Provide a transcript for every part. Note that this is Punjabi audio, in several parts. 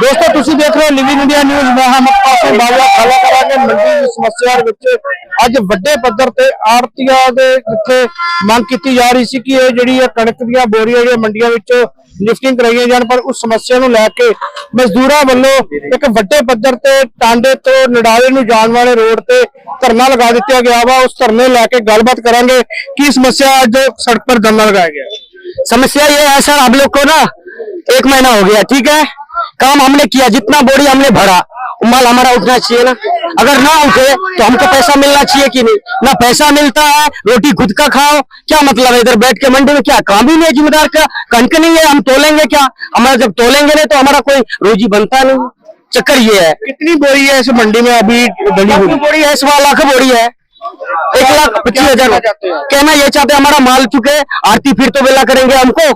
ਦੋਸਤੋ ਤੁਸੀਂ ਦੇਖ ਰਹੇ ਹੋ ਲਿਵਿੰਗ ਇੰਡੀਆ ਨਿਊਜ਼ ਮੈਂ ਹਾਂ ਮੁਖਤਾਰ ਸਿੰਘ ਬਾਬਾ ਖਾਲਾ ਕਰਾਂਗੇ ਮੰਡੀ ਦੀ ਸਮੱਸਿਆ ਵਿੱਚ ਅੱਜ ਵੱਡੇ ਪੱਧਰ ਤੇ ਆੜਤੀਆਂ ਦੇ ਜਿੱਥੇ ਮੰਗ ਕੀਤੀ ਜਾ ਰਹੀ ਸੀ ਕਿ ਇਹ ਜਿਹੜੀ ਹੈ ਕਣਕ ਦੀਆਂ ਬੋਰੀਆਂ ਜਿਹੜੀਆਂ ਮੰਡੀਆਂ ਵਿੱਚ ਲਿਫਟਿੰਗ ਕਰਾਈਆਂ ਜਾਣ ਪਰ ਉਸ ਸਮੱਸਿਆ ਨੂੰ ਲੈ ਕੇ ਮਜ਼ਦੂਰਾਂ ਵੱਲੋਂ ਇੱਕ ਵੱਡੇ ਪੱਧਰ ਤੇ ਟਾਂਡੇ ਤੋਂ ਨਡਾਲੇ ਨੂੰ ਜਾਣ ਵਾਲੇ ਰੋਡ ਤੇ ਧਰਨਾ ਲਗਾ ਦਿੱਤਾ ਗਿਆ ਵਾ ਉਸ ਧਰਨੇ ਲੈ ਕੇ ਗੱਲਬਾਤ ਕਰਾਂਗੇ ਕੀ ਸਮੱਸਿਆ ਅੱਜ ਸੜਕ ਪਰ ਧਰਨਾ ਲਗਾਇਆ ਗਿਆ समस्या ये है सर आप लोग को ना एक महीना हो गया ठीक है काम हमने किया जितना बोरी हमने भरा। माल हमारा उठना चाहिए ना। अगर ना उठे तो हमको पैसा मिलना चाहिए कि नहीं? ना पैसा मिलता है रोटी खुद का खाओ। क्या मतलब है? इधर बैठ के मंडी में क्या काम ही नहीं है जिम्मेदार का? कणक नहीं है हम तोलेंगे क्या? हमारा जब तोलेंगे नहीं तो हमारा कोई रोजी बनता नहीं। चक्कर ये है। कितनी बोरी है इस मंडी में अभी बोरी है सवा लाख बोरी है। एक लाख पच्चीस हज़ार। कहना ये चाहते हमारा माल चुके आरती फिर तो बेला करेंगे हमको।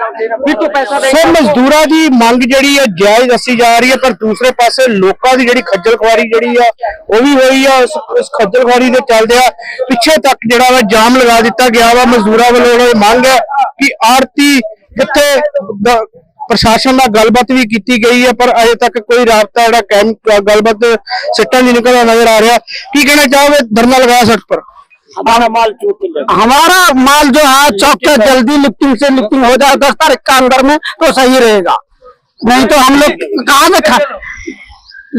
ਸਰ, ਮਜ਼ਦੂਰਾਂ ਦੀ ਮੰਗ ਜਿਹੜੀ ਹੈ, ਜਾਇਜ਼ ਦੱਸੀ ਜਾ ਰਹੀ ਹੈ, ਪਰ ਦੂਸਰੇ ਪਾਸੇ ਲੋਕਾਂ ਦੀ ਜਿਹੜੀ ਖੱਜਲ ਖੁਆਰੀ ਜਿਹੜੀ ਆ, ਉਹ ਵੀ ਹੋਈ ਆ ਇਸ ਖੱਜਲ ਖੁਆਰੀ ਦੇ ਚੱਲਦੇ ਆ। ਪਿੱਛੇ ਤੱਕ ਜਿਹੜਾ ਵਾ ਜਾਮ ਲਗਾ ਦਿੱਤਾ ਗਿਆ ਵਾ, ਮਜ਼ਦੂਰਾਂ ਵੱਲੋਂ ਉਹਨਾਂ ਦੀ ਮੰਗ ਹੈ ਕਿ ਆਰਤੀ ਕਿੱਥੇ ਪ੍ਰਸ਼ਾਸਨ ਨਾਲ ਗੱਲਬਾਤ ਵੀ ਕੀਤੀ ਗਈ ਹੈ, ਪਰ ਅਜੇ ਤੱਕ ਕੋਈ ਰਾਬਤਾ ਜਿਹੜਾ ਗੱਲਬਾਤ ਸਿੱਟਾ ਨਹੀਂ ਨਿਕਲਦਾ ਨਜ਼ਰ ਆ ਰਿਹਾ। ਕੀ ਕਹਿਣਾ ਚਾਹੋਗੇ? ਧਰਨਾ ਲਗਾ ਸੜਕ ਪਰ। हमारा माल हमारा माल जो है चौक के जल्दी लिफ्टिंग से लिफ्टिंग हो जाए दस तारीख का अंदर में तो सही रहेगा। नहीं तो हम लोग कहाँ में खा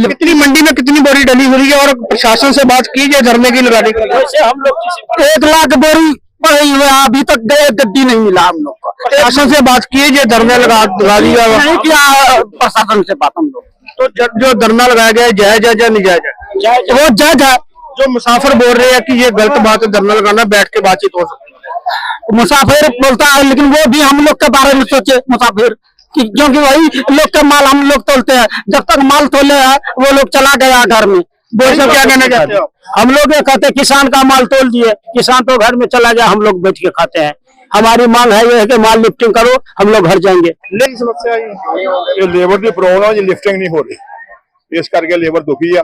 कितनी मंडी में कितनी बोरी डली हुई है और प्रशासन से बात की जाए धरने की लगाने की हम लोग एक लाख बोरी पड़ी हुई है अभी तक गए गड्डी नहीं मिला हम लोग को। प्रशासन से बात की जाए धरने लगा लगा दिया हुआ। नहीं किया। प्रशासन से बात हम लोग। तो जो धरना लगाया गया है जायज़ है या नजायज है वो जज है जो मुसाफिर बोल रहे हैं कि ये गलत हाँ। बात है धरना लगाना बैठ के बातचीत हो सकती मुसाफिर बोलता है लेकिन वो भी हम लोग के बारे में सोचे मुसाफिर क्योंकि वही लोग का माल हम लोग तोलते हैं। जब तक माल तोले है वो लोग चला गया घर में। बोल सब क्या कहना चाहते हम लोग ये कहते किसान का माल तोल दिए किसान तो घर में चला गया हम लोग बैठ के खाते हैं। हमारी मांग है ये है कि माल लिफ्टिंग करो हम लोग घर जाएँगे। समस्या ये लेबर की प्रॉब्लम है लिफ्टिंग नहीं हो रही। इस करके लेबर दुखी है।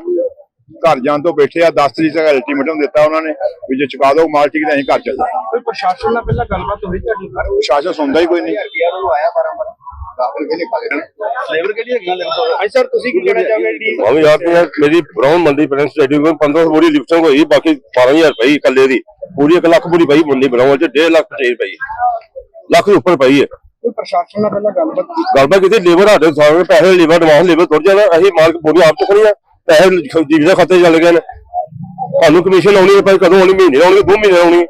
ਘਰ ਜਾਣ ਤੋਂ ਬੈਠੇ ਆ 10 ਤਰੀਕ ਤੱਕ ਅਲਟੀਮੇਟਮ ਦਿੱਤਾ ਉਹਨਾਂ ਨੇ ਵੀ ਜੇ ਚੁਕਾ ਦਿਓ ਮਾਲ ਠੀਕ ਤੇ ਅਸੀਂ ਘਰ ਚੱਲ ਜਾਣਾ कोई प्रशासन ਨਾਲ ਪਹਿਲਾਂ ਗੱਲਬਾਤ ਹੋਈ ਤੁਹਾਡੀ ਪ੍ਰਸ਼ਾਸਨ ਸੁਣਦਾ ਹੀ ਕੋਈ ਨਹੀਂ ਲੇਬਰ ਕਿਹੜੀ ਹੈਗੀ ਹਾਂਜੀ ਸਰ ਤੁਸੀਂ ਕੀ ਕਹਿਣਾ ਚਾਹੋਗੇ ਜੀ हम यार तो यार मेरी ब्राउन मंडी प्रेस स्टेडियम में पंद्रह सौ बोरी लिफ्टिंग हुई बाकी बारह हजार पई कल्ले दी पूरी एक लाख बोरी पई मंडी ब्राउन च डेढ़ लाख पचेज पई ਲੱਖ ਦੇ ਉੱਪਰ ਪਈ ਹੈ ਕੋਈ ਪ੍ਰਸ਼ਾਸਨ ਨਾਲ ਪਹਿਲਾਂ ਗੱਲਬਾਤ ਕੀਤੀ ਗੱਲਬਾਤ ਕੀਤੀ ਲੇਬਰ ਸਾਡੇ ਸਾਰੇ ਪੈਸੇ ਲੇਬਰ ਦਵਾਉਣ ਲੇਬਰ ਤੁਰ ਜਾਣਾ ਅਸੀਂ ਮਾਲ ਬੋਰੀ ਆਪ ਚੁੱਕਣੀ ਆ ਪੈਸੇ ਜੀਵ ਦੇ ਖਾਤੇ ਚੱਲ ਗਏ ਨੇ। ਤੁਹਾਨੂੰ ਕਮਿਸ਼ਨ ਆਉਣੀ ਹੈ ਭਾਈ ਕਦੋਂ ਆਉਣੀ ਮਹੀਨੇ ਆਉਣੀ ਦੋ ਮਹੀਨੇ ਆਉਣੀ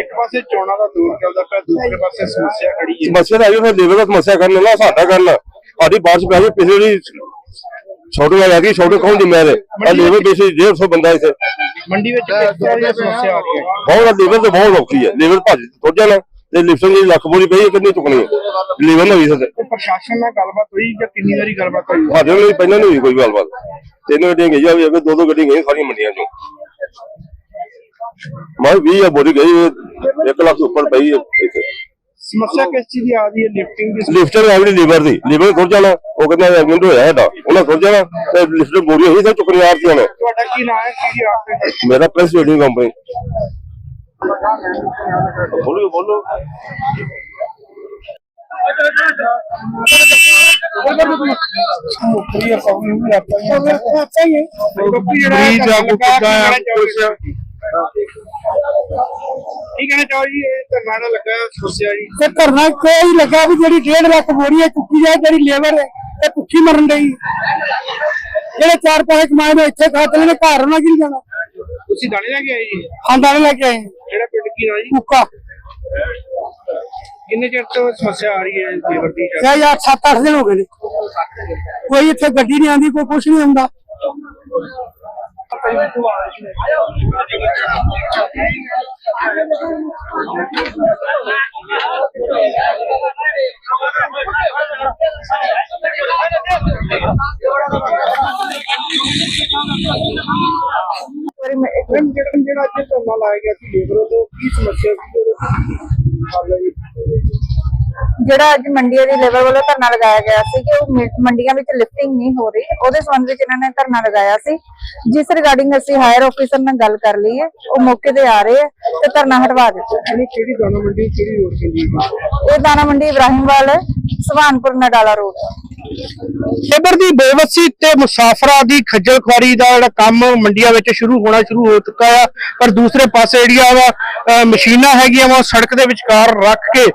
ਇੱਕ ਪਾਸੇ ਚੋਣਾਂ ਦਾ ਦੂਰ ਚੱਲਦਾ ਪਿਆ ਦੂਸਰੇ ਪਾਸੇ ਸਮੱਸਿਆ ਖੜੀ ਹੈ। ਸਮੱਸਿਆ ਤਾਂ ਆਈ ਫਿਰ ਲੇਬਰ ਦਾ ਸਮੱਸਿਆ ਕਰਨ ਨਾ ਸਾਡਾ ਕਰਨ ਸਾਡੀ ਬਾਰਿਸ਼ ਪੈ ਗਈ ਪਿਛਲੇ ਦੀ ਛੋਟੇ ਆ ਗਈ ਛੋਟੇ ਕੌਣ ਜ਼ਿੰਮੇਵਾਰ ਹੈ? ਆ ਲੇਬਰ ਬੇਸੀ 150 ਬੰਦਾ ਇੱਥੇ। ਮੰਡੀ ਵਿੱਚ ਸਮੱਸਿਆ ਆ ਰਹੀ ਹੈ। ਬਹੁਤ ਲੇਬਰ ਤੇ ਬਹੁਤ ਔਖੀ ਹੈ। ਲੇਬਰ ਭੱਜ ਤੁਰ ਜਾਣਾ ਤੇ ਲਿਫਟਿੰਗ ਦੀ ਲੱਖ ਬੋਲੀ ਪਈ ਕਿੰਨੀ ਚੁੱਕਣੀ ਹੈ? ਲੇਬਰ ਨਹੀਂ ਕੋਈ ਪ੍ਰਸ਼ਾਸਨ ਨਾਲ ਗੱਲਬਾਤ ਹੋਈ ਜਾਂ ਕਿੰਨੀ ਵਾਰੀ ਗੱਲਬਾਤ ਹੋਈ? ਸਾਡੇ ਨਾਲ ਪਹਿਲਾਂ ਨਹੀਂ ਹੋਈ ਕੋਈ ਗੱਲਬਾਤ। ਤਿੰਨ ਗੱਡੀਆਂ ਗਈਆਂ ਵੀ ਅੱਗੇ ਦੋ ਦੋ ਗੱਡੀਆਂ ਗਈਆਂ ਸਾਰੀਆਂ ਮੰਡੀਆਂ ਚੋਂ। ਮੈਂ 20 ਆ ਬੋਲੀ ਗਈ 1 ਲੱਖ ਤੋਂ ਉੱਪਰ ਪਈ ਹੈ ਇੱਥੇ ਸਮੱਸਿਆ ਕਿਸ ਚੀਜ਼ ਦੀ ਆ ਰਹੀ ਹੈ ਲਿਫਟਿੰਗ ਦੀ ਲਿਫਟਰ ਹੈ ਜਿਹੜੀ ਲੀਵਰ ਦੀ। ਲੀਵਰ ਤੁਰ ਜਾਣਾ। ਉਹ ਕਹਿੰਦਾ ਐਕਸੀਡੈਂਟ ਹੋਇਆ ਸਾਡਾ। ਉਹਨਾਂ ਤੁਰ ਜਾਣਾ। ਤੇ ਲਿਫਟਰ ਬੋਰੀ ਹੋਈ ਤੇ ਚੁੱਕਣੀ ਆਰਤੀਆਂ ਨੇ ਤੁਹਾਡਾ ਕੀ ਨਾਮ ਹੈ? ਕੀ ਆਪਕੇ ਮੇਰਾ ਪ੍ਰੈਸ ਵੇਡਿੰਗ ਕੰਪਨੀ ਬੋਲੋ ਬੋਲੋ। ਮਰੀਜ਼ ਆ ਕੋ ਕਿੱਦਾਂ ਆ ਕੁਛ ਕੀ ਕਹਿਣਾ ਚਾਹੋ ਜੀ? ਇਹ ਧਰਨਾ ਨਾਲ ਲੱਗਾ ਸਮੱਸਿਆ ਜੀ। ਤੇ ਕਰਨਾ ਕੋਈ ਲੱਗਾ ਵੀ ਜਿਹੜੀ 1.5 ਲੱਖ ਬੋਰੀ ਹੈ ਚੁੱਕੀ ਜਾਏ ਜਿਹੜੀ ਲੇਬਰ ਹੈ ਇਹ ਭੁੱਖੀ ਮਰਨ ਡਈ। ਜਿਹੜੇ ਚਾਰ ਪੈਸੇ ਕਮਾਏ ਨੇ ਇੱਥੇ ਖਾਤੇ ਨੇ ਘਰ ਉਹਨਾਂ ਕੀ ਜਾਣਾ? ਤੁਸੀਂ ਦਾਣੇ ਲੈ ਕੇ ਆਏ ਜੀ? ਖਾਂਦਾ ਲੈ ਕੇ ਆਏ। ਜਿਹੜਾ ਪਿੰਡ ਕੀ ਨਾ ਜੀ? ਕੁੱਕਾ ਕਿੰਨੇ ਚਿਰ ਤੋਂ ਸਮੱਸਿਆ ਆ ਰਹੀ ਹੈ ਲੇਬਰ ਦੀ? ਕਿਆ ਯਾਰ 7-8 ਦਿਨ ਹੋ ਗਏ ਨੇ। ਕੋਈ ਇੱਥੇ ਗੱਡੀ ਨਹੀਂ ਆਉਂਦੀ ਕੋਈ ਕੁਛ ਨਹੀਂ ਹੁੰਦਾ। ਜਿਹੜਾ ਜਿਹੜਾ ਅੱਜ ਧਰਨਾ ਲਾਇਆ ਗਿਆ ਸੀ ਲੇਬਰ ਤੋਂ ਕੀ ਸਮੱਸਿਆ ਸੀ? ਉਹਦੇ ਹੱਲ ਜਿਹੜਾ ਅੱਜ ਮੰਡੀਆਂ ਦੀ ਲੈਵਲ ਵੱਲੋਂ ਧਰਨਾ ਲਗਾਇਆ ਗਿਆ ਸੀ ਕਿ ਉਹ ਮੰਡੀਆਂ ਵਿੱਚ ਲਿਫਟਿੰਗ ਨਹੀਂ ਹੋ ਰਹੀ ਉਹਦੇ ਸੰਬੰਧ ਵਿੱਚ ਇਹਨਾਂ ਨੇ ਧਰਨਾ ਲਗਾਇਆ ਸੀ। ਜਿਸ ਰਿਗਾਰਡਿੰਗ ਅਸੀਂ ਹਾਇਰ ਆਫੀਸਰ ਨਾਲ ਗੱਲ ਕਰ ਲਈ ਹੈ ਉਹ ਮੌਕੇ ਤੇ ਆ ਰਹੇ ਹੈ ਤੇ ਧਰਨਾ ਹਟਵਾ ਦਿੱਤਾ। ਕਿਹੜੀ ਦਾਣਾ ਮੰਡੀ ਕਿਹੜੀ ਰੋਡ ਸੀ ਜੀ? ਇਹ ਦਾਣਾ ਮੰਡੀ ਇਬਰਾਹਿਮਵਾਲ ਸੁਭਾਨਪੁਰ ਨਡਾਲਾ ਰੋਡ। ਲੇਬਰ ਦੀ ਬੇਵਸੀ ਤੇ ਮੁਸਾਫਰਾਂ ਦੀ ਖੱਜਲ ਖੁਆਰੀ ਦਾ ਜਿਹੜਾ ਕੰਮ ਮੰਡੀਆਂ ਵਿੱਚ ਸ਼ੁਰੂ ਹੋਣਾ ਸ਼ੁਰੂ ਹੋ ਚੁੱਕਾ ਆ ਪਰ ਦੂਸਰੇ ਪਾਸੇ ਜਿਹੜੀਆਂ ਵਾ ਮਸ਼ੀਨਾਂ ਹੈਗੀਆਂ ਵਾ ਉਹ ਸੜਕ ਦੇ ਵਿਚਕਾਰ ਰੱਖ ਕੇ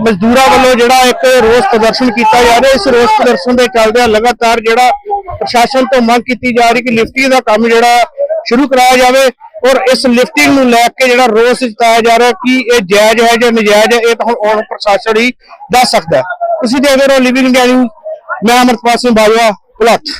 ਮਜ਼ਦੂਰਾਂ ਵੱਲੋਂ ਜਿਹੜਾ ਇੱਕ ਰੋਸ ਪ੍ਰਦਰਸ਼ਨ ਕੀਤਾ ਜਾ ਰਿਹਾ, ਇਸ ਰੋਸ ਪ੍ਰਦਰਸ਼ਨ ਦੇ ਚੱਲਦਿਆਂ ਲਗਾਤਾਰ ਜਿਹੜਾ ਪ੍ਰਸ਼ਾਸਨ ਤੋਂ ਮੰਗ ਕੀਤੀ ਜਾ ਰਹੀ ਕਿ ਲਿਫਟਿੰਗ ਦਾ ਕੰਮ ਜਿਹੜਾ ਸ਼ੁਰੂ ਕਰਾਇਆ ਜਾਵੇ ਔਰ ਇਸ ਲਿਫਟਿੰਗ ਨੂੰ ਲੈ ਕੇ ਜਿਹੜਾ ਰੋਸ ਜਤਾਇਆ ਜਾ ਰਿਹਾ ਕਿ ਇਹ ਜਾਇਜ਼ ਹੈ ਜਾਂ ਨਜਾਇਜ਼ ਹੈ, ਇਹ ਤਾਂ ਹੁਣ ਆਉਣ ਪ੍ਰਸ਼ਾਸਨ ਹੀ ਦੱਸ ਸਕਦਾ ਹੈ। ਤੁਸੀਂ ਦੇਖਦੇ ਰਹੋ ਲਿਵਿੰਗ ਇੰਡੀਆ ਨਿਊਜ਼ ਮੈਂ ਅਮਰਪਾਲ ਸਿੰਘ ਬਾਜਵਾ, ਭੁਲੱਥ